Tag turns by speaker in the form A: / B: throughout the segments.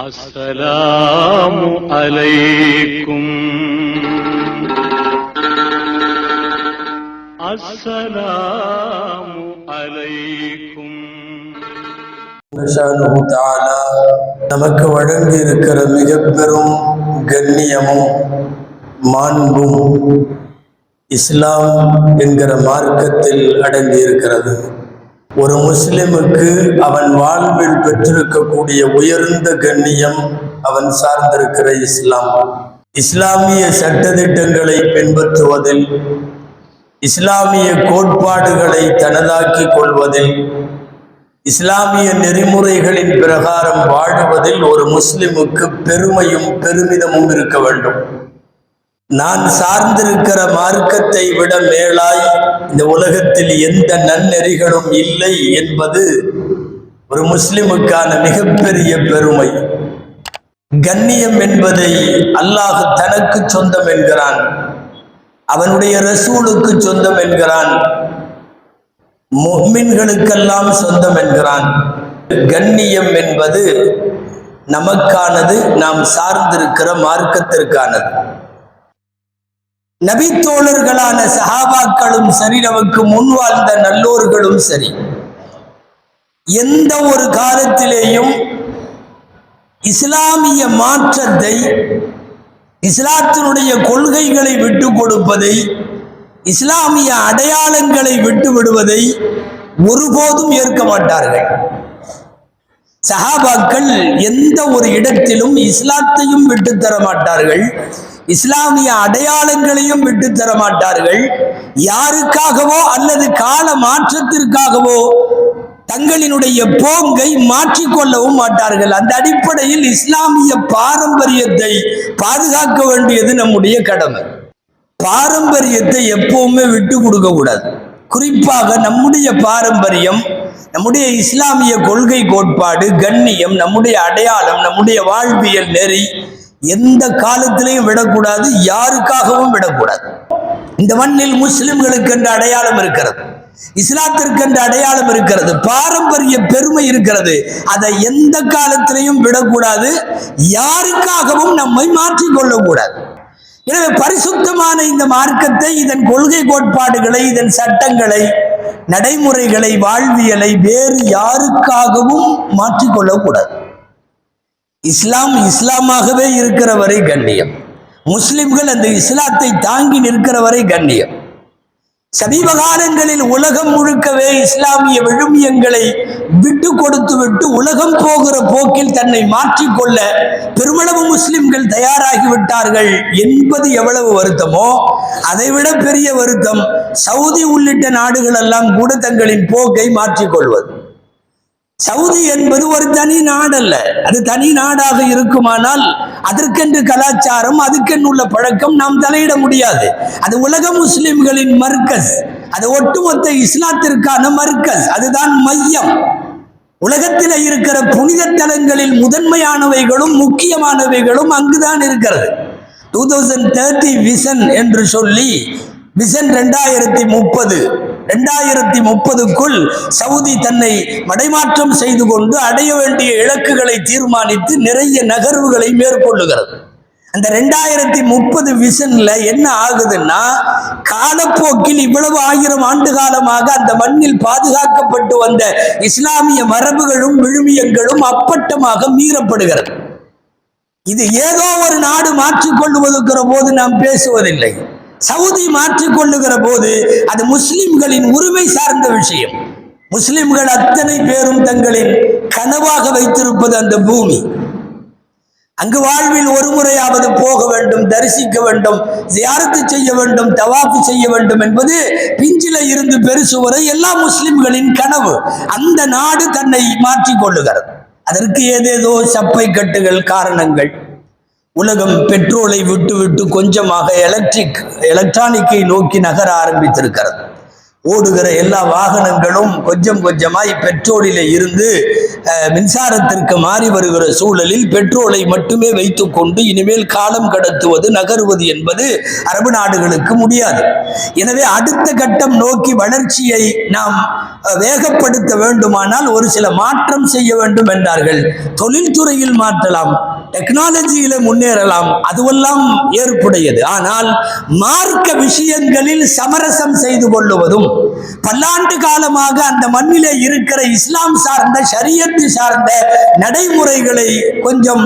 A: السلام عليكم السلام عليكم
B: ஷானுஹு தஆலா நமக்கு வழங்கி இருக்கிற மிக பெரும் கண்ணியமும் மாண்பும் இஸ்லாம் என்கிற மார்க்கத்தில் அடங்கி இருக்கிறது ஒரு முஸ்லிமுக்கு அவன் வாழ்வில் பெற்றிருக்கக்கூடிய உயர்ந்த கண்ணியம் அவன் சார்ந்திருக்கிற இஸ்லாம். இஸ்லாமிய சட்டத்திட்டங்களை பின்பற்றுவதில் இஸ்லாமிய கோட்பாடுகளை தனதாக்கிக் கொள்வதில் இஸ்லாமிய நெறிமுறைகளின் பிரகாரம் வாழுவதில் ஒரு முஸ்லிமுக்கு பெருமையும் பெருமிதமும் இருக்க வேண்டும். நான் சார்ந்திருக்கிற மார்க்கத்தை விட மேலாய் இந்த உலகத்தில் எந்த நன்னெறிகளும் இல்லை என்பது ஒரு முஸ்லிமுக்கான மிகப்பெரிய பெருமை. கண்ணியம் என்பதை அல்லாஹ் தனக்கு சொந்தம் என்கிறான். அவனுடைய ரசூலுக்கு சொந்தம் என்கிறான். முஹ்மின்களுக்கெல்லாம் சொந்தம் என்கிறான். கண்ணியம் என்பது நமக்கானது நாம் சார்ந்திருக்கிற மார்க்கத்திற்கானது. நபித்தோழர்களான சஹாபாக்களும் சரி நமக்கு முன் வாழ்ந்த நல்லோர்களும் சரி. எந்த ஒரு காலத்திலேயும் இஸ்லாமிய மாற்றத்தை இஸ்லாத்தினுடைய கொள்கைகளை விட்டு கொடுப்பதை இஸ்லாமிய அடையாளங்களை விட்டு விடுவதை ஒருபோதும் ஏற்க மாட்டார்கள். சஹாபாக்கள் எந்த ஒரு இடத்திலும் இஸ்லாத்தையும் விட்டு தர மாட்டார்கள். இஸ்லாமிய அடையாளங்களையும் விட்டு தர மாட்டார்கள் யாருக்காகவோ அல்லது கால மாற்றத்திற்காகவோ தங்களினுடைய போங்கை மாற்றிக்கொள்ளவும் மாட்டார்கள். அந்த அடிப்படையில் இஸ்லாமிய பாரம்பரியத்தை பாதுகாக்க வேண்டியது நம்முடைய கடமை. பாரம்பரியத்தை எப்பவுமே விட்டு கொடுக்க கூடாது. குறிப்பாக நம்முடைய பாரம்பரியம் நம்முடைய இஸ்லாமிய கொள்கை கோட்பாடு கண்ணியம் நம்முடைய அடையாளம் நம்முடைய வாழ்வியல் நெறி எந்த காலத்திலையும் விடக்கூடாது யாருக்காகவும் விடக்கூடாது. இந்த மண்ணில் முஸ்லிம்களுக்கு என்ற அடையாளம் இருக்கிறது இஸ்லாத்திற்கு என்ற அடையாளம் இருக்கிறது பாரம்பரிய பெருமை இருக்கிறது அதை எந்த காலத்திலையும் விடக்கூடாது யாருக்காகவும் நம்மை மாற்றிக்கொள்ளக்கூடாது எனவே பரிசுத்தமான இந்த மார்க்கத்தை இதன் கொள்கை கோட்பாடுகளை இதன் சட்டங்களை நடைமுறைகளை வாழ்வியலை வேறு யாருக்காகவும் மாற்றிக்கொள்ளக்கூடாது இஸ்லாம் இஸ்லாமாகவே இருக்கிற வரை கண்ணியம். முஸ்லிம்கள் அந்த இஸ்லாத்தை தாங்கி நிற்கிற வரை கண்ணியம். சமீப காலங்களில் உலகம் முழுக்கவே இஸ்லாமிய விழுமியங்களை விட்டு கொடுத்து விட்டு உலகம் போகிற போக்கில் தன்னை மாற்றிக்கொள்ள பெருமளவு முஸ்லிம்கள் தயாராகி விட்டார்கள் என்பது எவ்வளவு வருத்தமோ அதைவிட பெரிய வருத்தம் சவுதி உள்ளிட்ட நாடுகள் எல்லாம் கூட தங்களின் போக்கை மாற்றிக்கொள்வது. சவுதி என்பது ஒரு தனி நாடல்ல. அது தனி நாடாக இருக்குமானால் அதற்கென்று கலாச்சாரம் அதுக்கென்று உள்ள பழக்கம் நாம் தலையிட முடியாது. அது உலக முஸ்லிம்களின் மர்க்கஸ். அது ஒட்டுமொத்த இஸ்லாத்திற்கான மர்க்கஸ். அதுதான் மையம். உலகத்தில் இருக்கிற புனித தலங்களில் முதன்மையானவைகளும் முக்கியமானவைகளும் அங்குதான் இருக்கிறது. டூ தௌசண்ட் தேர்ட்டி விசன் என்று சொல்லி விசன் ரெண்டாயிரத்தி முப்பது ரெண்டாயிரத்தி முப்பதுக்குள் சவுதி தன்னை மடைமாற்றம் செய்து கொண்டு அடைய வேண்டிய இலக்குகளை தீர்மானித்து நிறைய நகர்வுகளை மேற்கொள்ளுகிறது. அந்த ரெண்டாயிரத்தி முப்பது விசன்ல என்ன ஆகுதுன்னா காலப்போக்கில் இவ்வளவு ஆயிரம் ஆண்டு காலமாக அந்த மண்ணில் பாதுகாக்கப்பட்டு வந்த இஸ்லாமிய மரபுகளும் விழுமியங்களும் அப்பட்டமாக மீறப்படுகிறது. இது ஏதோ ஒரு நாடு மாற்றிக்கொள்ளுவதுக்கிற போது நாம் பேசுவதில்லை. சவுதி மாற்றிக்கொள்ளுகிற போது அது முஸ்லிம்களின் உரிமை சார்ந்த விஷயம். முஸ்லிம்கள் அத்தனை பேரும் தங்களின் கனவாக வைத்திருப்பது அந்த பூமி. அங்கு வாழ்வில் ஒரு முறையாவது போக வேண்டும் தரிசிக்க வேண்டும் ஜியாரத்து செய்ய வேண்டும் தவாப்பு செய்ய வேண்டும் என்பது பிஞ்சில இருந்து பெருசு வரை எல்லா முஸ்லிம்களின் கனவு. அந்த நாடு தன்னை மாற்றிக்கொள்ளுகிறது அதற்கு ஏதேதோ சப்பை கட்டுகள் காரணங்கள். உலகம் பெட்ரோலை விட்டு விட்டு கொஞ்சமாக எலக்ட்ரிக் எலக்ட்ரானிக்கை நோக்கி நகர ஆரம்பித்திருக்கிறது. ஓடுகிற எல்லா வாகனங்களும் கொஞ்சம் கொஞ்சமாய் பெட்ரோலில் இருந்து மின்சாரத்திற்கு மாறி வருகிற சூழலில் பெட்ரோலை மட்டுமே வைத்துக்கொண்டு இனிமேல் காலம் கடத்துவது நகருவது என்பது அரபு நாடுகளுக்கு முடியாது. எனவே அடுத்த கட்டம் நோக்கி வளர்ச்சியை நாம் வேகப்படுத்த வேண்டுமானால் ஒரு சில மாற்றம் செய்ய வேண்டும் என்றார்கள். தொழில்துறையில் மாற்றலாம் டெக்னாலஜியில முன்னேறலாம் அதுவெல்லாம் ஏற்புடையது. ஆனால் மார்க்க விஷயங்களில் சமரசம் செய்து கொள்ளுவதும் பல்லாண்டு காலமாக அந்த மண்ணிலே இருக்கிற இஸ்லாம் சார்ந்த ஷரியத்து சார்ந்த நடைமுறைகளை கொஞ்சம்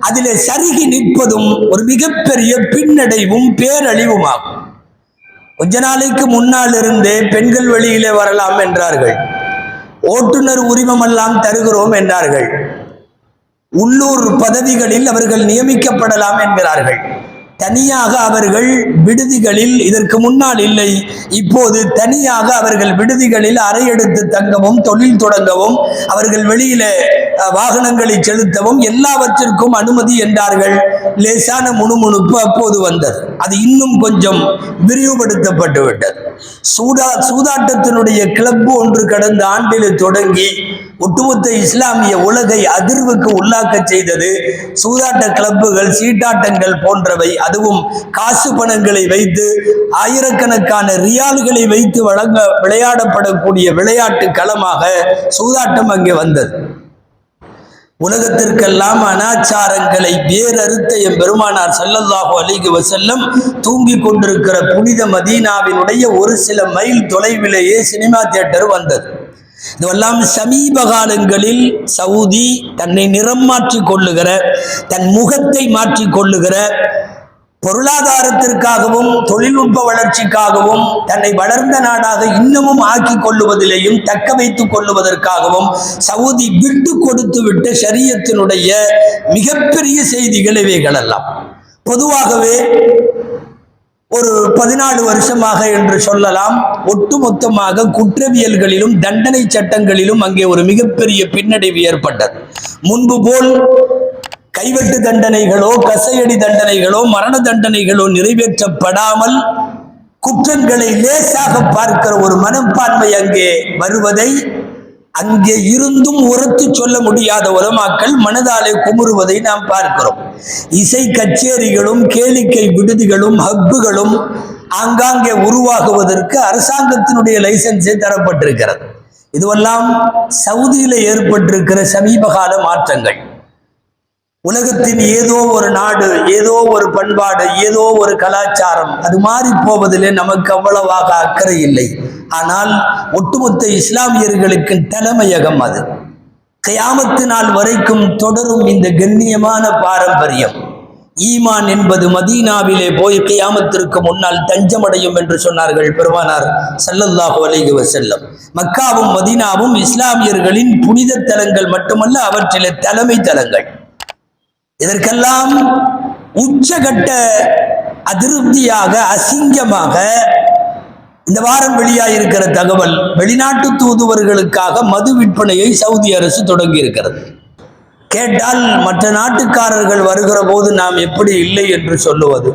B: அதிலே சருகி நிற்பதும் ஒரு மிகப்பெரிய பின்னடைவும் பேரழிவுமாகும். கொஞ்ச நாளைக்கு முன்னால் இருந்தே பெண்கள் வெளியிலே வரலாம் என்றார்கள். ஓட்டுநர் உரிமமெல்லாம் தருகிறோம் என்றார்கள். உள்ளூர் பதவிகளில் அவர்கள் நியமிக்கப்படலாம் என்கிறார்கள். தனியாக அவர்கள் விடுதிகளில் இதற்கு முன்னால் இல்லை. இப்போது தனியாக அவர்கள் விடுதிகளில் அறையெடுத்து தங்கவும் தொழில் தொடங்கவும் அவர்கள் வெளியில வாகனங்களை செலுத்தவும் எல்லாவற்றிற்கும் அனுமதி என்றார்கள். லேசான முணுமுணுப்பு அப்போது வந்தது. அது இன்னும் கொஞ்சம் விரிவுபடுத்தப்பட்டு விட்டது. சூதா சூதாட்டத்தினுடைய கிளப்பு ஒன்று கடந்த ஆண்டில் தொடங்கி ஒட்டுமொத்த இஸ்லாமிய உலகை அதிர்வுக்கு உள்ளாக்க செய்தது சூதாட்ட கிளப்புகள் சீட்டாட்டங்கள் போன்றவை. அதுவும் காசு பணங்களை வைத்து ஆயிரக்கணக்கான ரியால்களை வைத்து வழங்க விளையாடப்படக்கூடிய விளையாட்டு களமாக சூதாட்டம் அங்கே வந்தது. உலகத்திற்கெல்லாம் அனாச்சாரங்களை வேறறுத்த என் பெருமானார் ஸல்லல்லாஹு அலிகு வசல்லம் தூங்கிக் கொண்டிருக்கிற புனித மதீனாவினுடைய ஒரு சில மைல் தொலைவிலேயே சினிமா தியேட்டர் வந்தது. இதுவெல்லாம் சமீப காலங்களில் சவுதி தன்னை நிறம் மாற்றிக் கொள்ளுகிற தன் முகத்தை மாற்றிக் கொள்ளுகிற பொருளாதாரத்திற்காகவும் தொழில்நுட்ப வளர்ச்சிக்காகவும் தன்னை வளர்ந்த நாடாக இன்னமும் ஆக்கிக் கொள்ளுவதிலேயும் தக்க வைத்துக் கொள்ளுவதற்காகவும் சவுதி விட்டு கொடுத்து விட்ட சரியத்தினுடைய மிகப்பெரிய செய்திகள் இவைகளெல்லாம். பொதுவாகவே ஒரு பதினாலு வருஷமாக என்று சொல்லலாம். ஒட்டுமொத்தமாக குற்றவியல்களிலும் தண்டனை சட்டங்களிலும் அங்கே ஒரு மிகப்பெரிய பின்னடைவு ஏற்பட்டது. முன்பு போல் கைவெட்டு தண்டனைகளோ கசையடி தண்டனைகளோ மரண தண்டனைகளோ நிறைவேற்றப்படாமல் குற்றங்களை லேசாக பார்க்கிற ஒரு மனப்பான்மை அங்கே வருவதை அங்கே இருந்தும் உரத்து சொல்ல முடியாத உலமாக்கள் மனதாலே குமுறுவதை நாம் பார்க்கிறோம். இசை கச்சேரிகளும் கேளிக்கை விடுதிகளும் ஹப்புகளும் ஆங்காங்கே உருவாகுவதற்கு அரசாங்கத்தினுடைய லைசன்ஸே தரப்பட்டிருக்கிறது. இதுவெல்லாம் சவுதியில ஏற்பட்டிருக்கிற சமீபகால மாற்றங்கள். உலகத்தின் ஏதோ ஒரு நாடு ஏதோ ஒரு பண்பாடு ஏதோ ஒரு கலாச்சாரம் அது மாறி போவதிலே நமக்கு அவ்வளவாக அக்கறை இல்லை. ஆனால் ஒட்டுமொத்த இஸ்லாமியர்களுக்கு தலைமையகம் அது. கயாமத்து நாள் வரைக்கும் தொடரும் இந்த கண்ணியமான பாரம்பரியம். ஈமான் என்பது மதீனாவிலே போய் கியாமத்திற்கு முன்னால் தஞ்சமடையும் என்று சொன்னார்கள் பெருமானார் சல்லல்லாஹு அலைஹி வஸல்லம். மக்காவும் மதீனாவும் இஸ்லாமியர்களின் புனித தலங்கள் மட்டுமல்ல அவற்றிலே தலைமை தலங்கள். இதற்கெல்லாம் உச்சகட்ட அதிருப்தியாக அசிங்கமாக இந்த வாரம் வெளியாயிருக்கிற தகவல் வெளிநாட்டு தூதுவர்களுக்காக மது விற்பனையை சவுதி அரசு தொடங்கி இருக்கிறது கேட்டால் மற்ற நாட்டுக்காரர்கள் வருகிற போது நாம் எப்படி இல்லை என்று சொல்லுவது.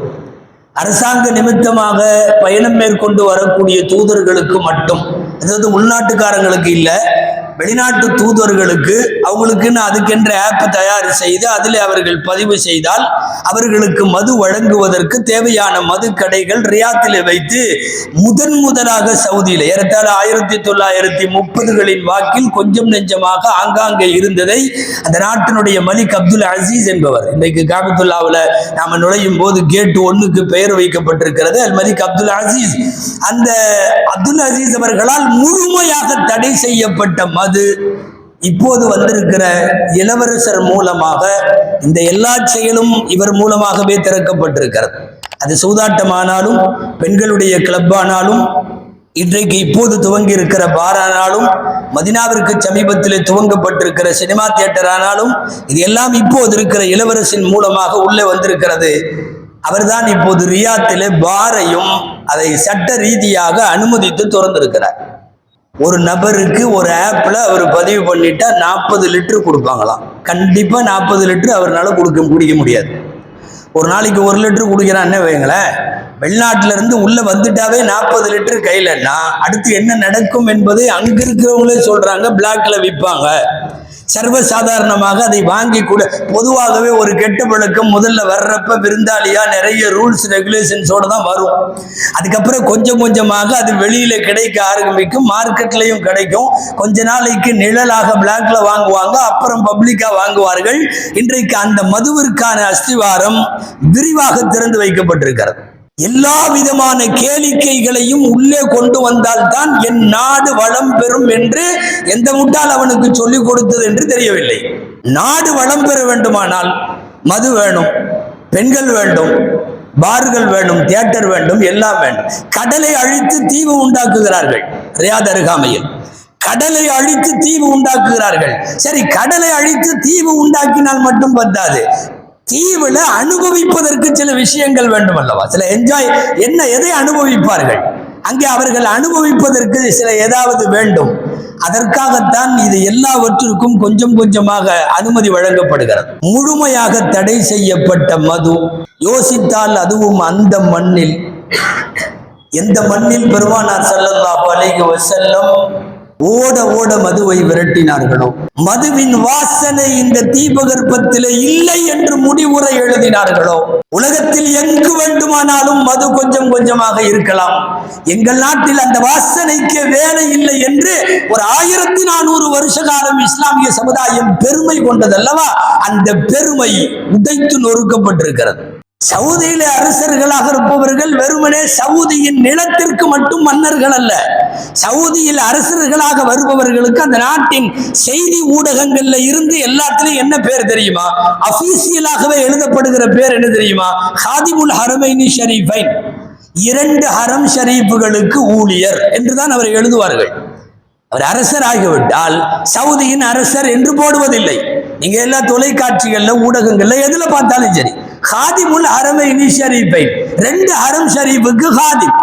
B: அரசாங்க நிமித்தமாக பயணம் மேற்கொண்டு வரக்கூடிய தூதர்களுக்கு மட்டும் அதாவது உள்நாட்டுக்காரங்களுக்கு இல்லை வெளிநாட்டு தூதர்களுக்கு அவங்களுக்குன்னு அதுக்கென்ற ஆப் தயார் செய்து அதில் அவர்கள் பதிவு செய்தால் அவர்களுக்கு மது வழங்குவதற்கு தேவையான மது கடைகள் ரியாத்தில் வைத்து முதன் முதலாக சவுதியில் ஏறத்தாழ ஆயிரத்தி தொள்ளாயிரத்தி முப்பதுகளின் வாக்கில் கொஞ்சம் நெஞ்சமாக ஆங்காங்கே இருந்ததை அந்த நாட்டினுடைய மலிக் அப்துல் அசீஸ் என்பவர் இன்றைக்கு காபத்துல்லாவில் நாம் நுழையும் போது கேட்டு ஒன்றுக்கு பெயர் வைக்கப்பட்டிருக்கிறது அல் மலிக் அப்துல் அசீஸ். அந்த அப்துல் அசீஸ் அவர்களால் முழுமையாக தடை செய்யப்பட்ட மது இப்போது வந்திருக்கிற இளவரசர் மூலமாக இந்த எல்லா செயலும் இவர் மூலமாகவே திறக்கப்பட்டிருக்கிறது. அது சூதாட்டமானாலும் பெண்களுடைய கிளப்பானாலும் இன்றைக்கு இப்போது துவங்கி இருக்கிற பாரானாலும் மதினாவிற்கு சமீபத்தில் துவங்கப்பட்டிருக்கிற சினிமா தியேட்டர் ஆனாலும் இது எல்லாம் இப்போது இருக்கிற இளவரசின் மூலமாக உள்ளே வந்திருக்கிறது. அவர்தான் இப்போது ரியாத்திலே பாரையும் அதை சட்ட ரீதியாக அனுமதித்து திறந்திருக்கிறார். ஒரு நபருக்கு ஒரு ஆப்பில் அவர் பதிவு பண்ணிட்டா நாற்பது லிட்டர் கொடுப்பாங்களாம். கண்டிப்பாக நாற்பது லிட்டர் அவரால் கொடுக்க குடிக்க முடியாது. ஒரு நாளைக்கு ஒரு லிட்டர் குடிக்கிறான்னு வைங்களேன் வெளிநாட்டுல இருந்து உள்ள வந்துட்டாவே நாற்பது லிட்டர் கையிலன்னா அடுத்து என்ன நடக்கும் என்பதை அங்க இருக்கிறவங்களே சொல்றாங்க பிளாக்ல விற்பாங்க சர்வசாதாரணமாக அதை வாங்கி கூட பொதுவாகவே ஒரு கெட்ட பழக்கம் முதல்ல வர்றப்ப விருந்தாளியா நிறைய ரூல்ஸ் ரெகுலேஷன்ஸோடு தான் வரும். அதுக்கப்புறம் கொஞ்சம் கொஞ்சமாக அது வெளியில கிடைக்க ஆரம்பிக்கும் மார்க்கெட்லையும் கிடைக்கும். கொஞ்ச நாளைக்கு நிழலாக பிளாக்ல வாங்குவாங்க அப்புறம் பப்ளிக்கா வாங்குவார்கள். இன்றைக்கு அந்த மதுவிற்கான அஸ்திவாரம் விரிவாக திறந்து வைக்கப்பட்டிருக்கிறது. எல்லா விதமான கேளிக்கைகளையும் உள்ளே கொண்டு வந்தால்தான் என் நாடு வளம் பெறும் என்று எந்த முட்டால் அவனுக்கு சொல்லிக் கொடுத்தது என்று தெரியவில்லை. நாடு வளம் பெற வேண்டுமானால் மது வேணும் பெண்கள் வேண்டும் பார்கள் வேண்டும் தியேட்டர் வேண்டும் எல்லாம் வேண்டும். கடலை அழித்து தீவு உண்டாக்குகிறார்கள் ரியாத் அருகாமையில். கடலை அழித்து தீவு உண்டாக்குகிறார்கள். சரி கடலை அழித்து தீவு உண்டாக்கினால் மட்டும் பத்தாது. தீவுல அனுபவிப்பதற்கு சில விஷயங்கள் வேண்டும் அல்லவா சில என்ஜாய் என்ன எதை அனுபவிப்பார்கள்? அங்கே அவர்கள் அனுபவிப்பதற்கு சில ஏதாவது வேண்டும். அதற்காகத்தான் இது எல்லாவற்றிற்கும் கொஞ்சம் கொஞ்சமாக அனுமதி வழங்கப்படுகிறது. முழுமையாக தடை செய்யப்பட்ட மது யோசித்தால் அதுவும் அந்த மண்ணில். எந்த மண்ணில் பெருமானார் ஸல்லல்லாஹு அலைஹி வஸல்லம் ஓட ஓட மதுவை விரட்டினார்களோ? மதுவின் வாசனை இந்த தீபகற்பத்திலே இல்லை என்று முடிவுரை எழுதினார்களோ? உலகத்தில் எங்கு வேண்டுமானாலும் மது கொஞ்சம் கொஞ்சமாக இருக்கலாம். எங்கள் நாட்டில் அந்த வாசனைக்கு வேலை இல்லை என்று ஒரு ஆயிரத்தி நானூறு வருஷ காலம் இஸ்லாமிய சமுதாயம் பெருமை கொண்டதல்லவா? அந்த பெருமை உடைத்து நொறுக்கப்பட்டிருக்கிறது. சவுதியில அரசர்களாக இருப்பவர்கள் வெறுமனே சவுதியின் நிலத்திற்கு மட்டும் மன்னர்கள் அல்ல. சவுதியில் அரசர்களாக வருபவர்களுக்கு அந்த நாட்டின் செய்தி ஊடகங்கள்ல இருந்து எல்லாத்துலயும் என்ன பேர் தெரியுமா? அபிஷியலாகவே எழுதப்படுகிற பேர் என்ன தெரியுமா? ஹாதிமுல் ஹரமைனி ஷரீஃபைன். இரண்டு ஹரம் ஷரீஃபுகளுக்கு ஊழியர் என்றுதான் அவர் எழுதுவார்கள். அவர் அரசர் ஆகிவிட்டால் சவுதியின் அரசர் என்று போடுவதில்லை. நீங்க எல்லா தொலைக்காட்சிகள்ல ஊடகங்கள்ல எதுல பார்த்தாலும் சரி. ஹாதிமுல் ஹரமை ஷரீஃபை. ரெண்டு ஹரம் ஷரீஃபுக்கு ஹாதிம்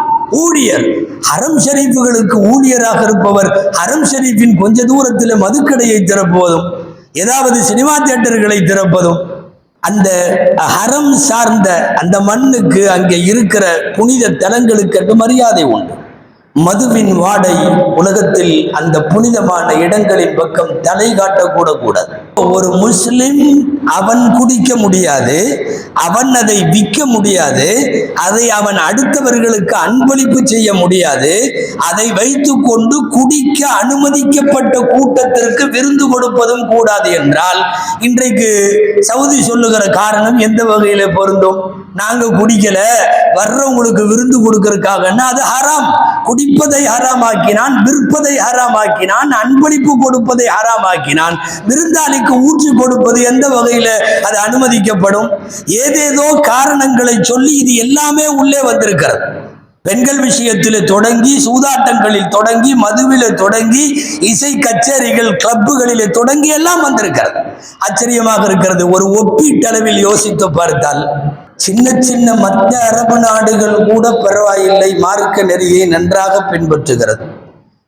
B: ஊழியர். ஹரம் ஷரீஃபுகளுக்கு ஊழியராக இருப்பவர் ஹரம் ஷரீஃபின் கொஞ்ச தூரத்தில் மதுக்கடையை திறப்பதும் ஏதாவது சினிமா தியேட்டர்களை திறப்பதும் அந்த ஹரம் சார்ந்த அந்த மண்ணுக்கு அங்கே இருக்கிற புனித தலங்களுக்கு மரியாதை உண்டு. மதுவின் வாடை உலகத்தில் அந்த புனிதமான இடங்களின் பக்கம் தலை காட்டக்கூட கூடாது ஒரு முஸ்லிம் அவன் குடிக்க முடியாது அவன் அதை விற்க முடியாது அதை அவன் அடுத்தவர்களுக்கு அன்பளிப்பு செய்ய முடியாது அதை வைத்துக்கொண்டு குடிக்க அனுமதிக்கப்பட்ட கூட்டத்திற்கு விருந்து கொடுப்பதும் கூடாது என்றால் இன்றைக்கு சவுதி சொல்லுகிற காரணம் எந்த வகையில பொருந்தும்? நாங்க குடிக்கல வர்றவங்களுக்கு விருந்து கொடுக்கறதுக்காகன்னா அது ஹராம். குடிப்பதை ஹராமாக்கினான் விற்பதை ஹராமாக்கினான் அன்பளிப்பு கொடுப்பதை ஹராமாக்கினான். விருந்தாளிக்கு ஊற்றி கொடுப்பது எந்த வகையில அது அனுமதிக்கப்படும்? ஏதேதோ காரணங்களை சொல்லி இது எல்லாமே உள்ளே வந்திருக்கிறது. பெண்கள் விஷயத்தில் தொடங்கி சூதாட்டங்களில் தொடங்கி மதுவில் தொடங்கி இசை கச்சேரிகள் கிளப்புகளில் தொடங்கி எல்லாம் வந்திருக்கிறது. ஆச்சரியமாக இருக்கிறது ஒரு ஒப்பீட்டளவில் யோசித்து பார்த்தால் சின்ன சின்ன மத்திய அரபு நாடுகள் கூட பரவாயில்லை. மார்க்க நெறியை நன்றாக பின்பற்றுகிறது.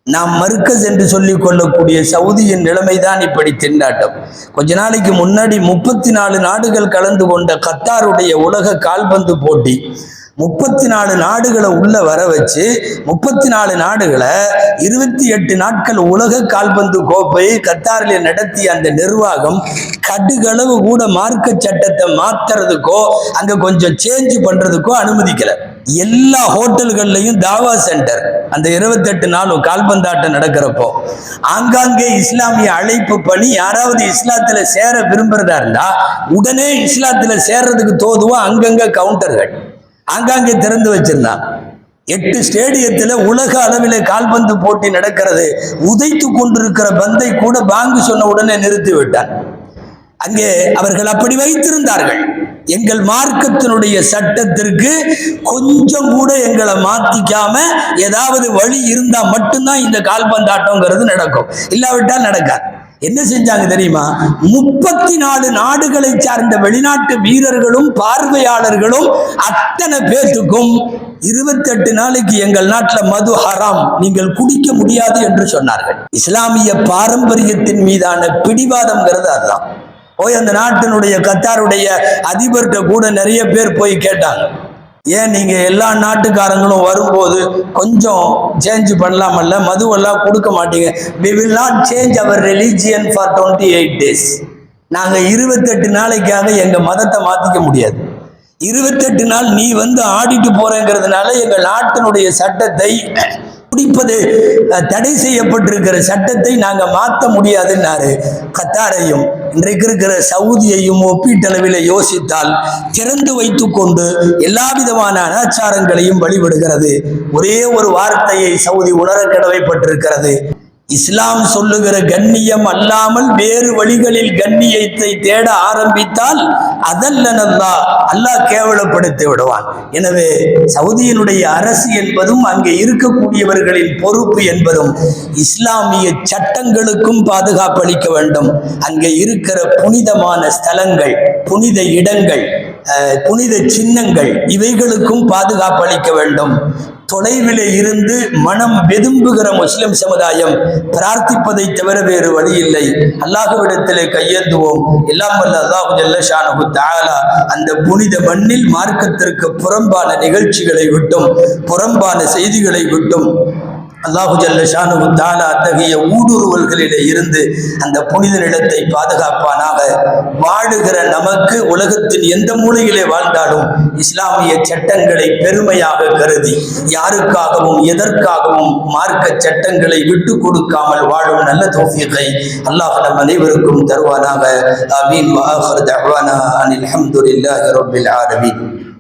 B: நாம் மறுக்கஸ் என்று சொல்லிக் கொள்ளக்கூடிய சவுதியின் நிலைமைதான் இப்படி திண்டாட்டம். கொஞ்ச நாளைக்கு முன்னாடி முப்பத்தி நாலு நாடுகள் கலந்து கொண்ட கத்தாருடைய உலக கால்பந்து போட்டி. முப்பத்தி நாலு நாடுகளை உள்ள வர வச்சு முப்பத்தி நாலு நாடுகளை இருபத்தி எட்டு நாட்கள் உலக கால்பந்து கோப்பையை கத்தாரில் நடத்திய அந்த நிர்வாகம் கடுகளவு கூட மார்க்க சட்டத்தை மாத்துறதுக்கோ அங்க கொஞ்சம் சேஞ்ச் பண்றதுக்கோ அனுமதிக்கல. எல்லா ஹோட்டல்கள்லையும் தாவா சென்டர் அந்த இருபத்தெட்டு நாளும் கால்பந்தாட்டம் நடக்கிறப்போ. ஆங்காங்கே இஸ்லாமிய அழைப்பு பண்ணி யாராவது இஸ்லாத்துல சேர விரும்புறதா இருந்தா உடனே இஸ்லாத்துல சேர்றதுக்கு தோதுவா அங்கங்க கவுண்டர்கள் ஆங்காங்கே திறந்து வச்சிருந்தான் எட்டு ஸ்டேடியத்தில் உலக அளவில் கால்பந்து போட்டி நடக்கிறது. உதைத்து கொண்டிருக்கிற பந்தை கூட பாங்கு சொன்ன உடனே நிறுத்தி விட்டான். அங்கே அவர்கள் அப்படி வைத்திருந்தார்கள். எங்கள் மார்க்கத்தினுடைய சட்டத்திற்கு கொஞ்சம் கூட எங்களை மாத்திக்காம ஏதாவது வழி இருந்தால் மட்டும்தான் இந்த கால்பந்தாட்டங்கிறது நடக்கும். இல்லாவிட்டால் நடக்காது. என்ன செஞ்சாங்க தெரியுமா? முப்பத்தி நாலு நாடுகளை சார்ந்த வெளிநாட்டு வீரர்களும் பார்வையாளர்களும் அத்தனை பேர்த்துக்கும் இருபத்தெட்டு நாளைக்கு எங்கள் நாட்டில் மது ஹராம் நீங்கள் குடிக்க முடியாது என்று சொன்னார்கள். இஸ்லாமிய பாரம்பரியத்தின் மீதான பிடிவாதம்ங்கிறது அதுதான். போய் அந்த நாட்டினுடைய கத்தாருடைய அதிபர்கிட்ட கூட நிறைய பேர் போய் கேட்டாங்க. ஏன் நீங்க எல்லா நாட்டுக்காரங்களும் வரும்போது கொஞ்சம் சேஞ்ச் பண்ணலாமல்ல? மதுவெல்லாம் கொடுக்க மாட்டீங்க. We will not change our religion for twenty eight days நாங்கள் இருபத்தெட்டு நாளைக்காக எங்கள் மதத்தை மாற்றிக்க முடியாது. இருபத்தெட்டு நாள் நீ வந்து ஆடிட்டு போறேங்கிறதுனால எங்கள் நாட்டினுடைய சட்டத்தை குடிப்பது தடை செய்யப்பட்டிருக்கிற சட்டத்தை நாங்கள் மாற்ற முடியாதுன்னாரு. கத்தாரையும் இன்றைக்கு இருக்கிற சவுதியையும் ஒப்பீட்டளவில் யோசித்தால் திறந்து வைத்துக்கொண்டு எல்லா விதமான அனாச்சாரங்களையும் வழிபடுகிறது. ஒரே ஒரு வார்த்தையை சவுதி உணர கடமைப்பட்டிருக்கிறது இஸ்லாம் சொல்லுகிற கண்ணியம் அல்லாமல் வேறு வழிகளில் கண்ணியத்தை தேட ஆரம்பித்தால் அதல்லனல்லா அல்லாஹ் கேவலப்படுத்தி விடுவான். எனவே சவுதியினுடைய அரசு என்பதும் அங்கே இருக்கக்கூடியவர்களின் பொறுப்பு என்பதும் இஸ்லாமிய சட்டங்களுக்கும் பாதுகாப்பு அளிக்க வேண்டும். அங்கே இருக்கிற புனிதமான ஸ்தலங்கள் புனித இடங்கள் அஹ், புனித சின்னங்கள் இவைகளுக்கும் பாதுகாப்பு அளிக்க வேண்டும். தொலைவிலே இருந்து மனம் வெதும்புகிற முஸ்லிம் சமுதாயம் பிரார்த்திப்பதை தவிர வேறு வழி இல்லை அல்லாஹுவிடத்திலே கையேந்துவோம். எல்லாம் வல்ல அல்லாஹு ஜல்லஷானஹு தஆலா. அந்த புனித மண்ணில் மார்க்கத்திற்கு புறம்பான நிகழ்ச்சிகளை விட்டும் புறம்பான செய்திகளை விட்டும் அல்லாஹு ஜல்ல ஷானு தாலா அத்தகைய ஊடுருவல்களிலே இருந்து அந்த புனித நிலத்தை பாதுகாப்பானாக. வாழுகிற நமக்கு உலகத்தின் எந்த மூலையிலே வாழ்ந்தாலும் இஸ்லாமிய சட்டங்களை பெருமையாக கருதி யாருக்காகவும் எதற்காகவும் மார்க்க சட்டங்களை விட்டு கொடுக்காமல் வாழும் நல்ல தோஃபியத்தை அல்லாஹ் நம் அனைவருக்கும் தருவானாக. ஆமீன். வாஹர் தஹ்வானா அனில் அல்ஹம்துலில்லாஹி ரபில் ஆலமீன்.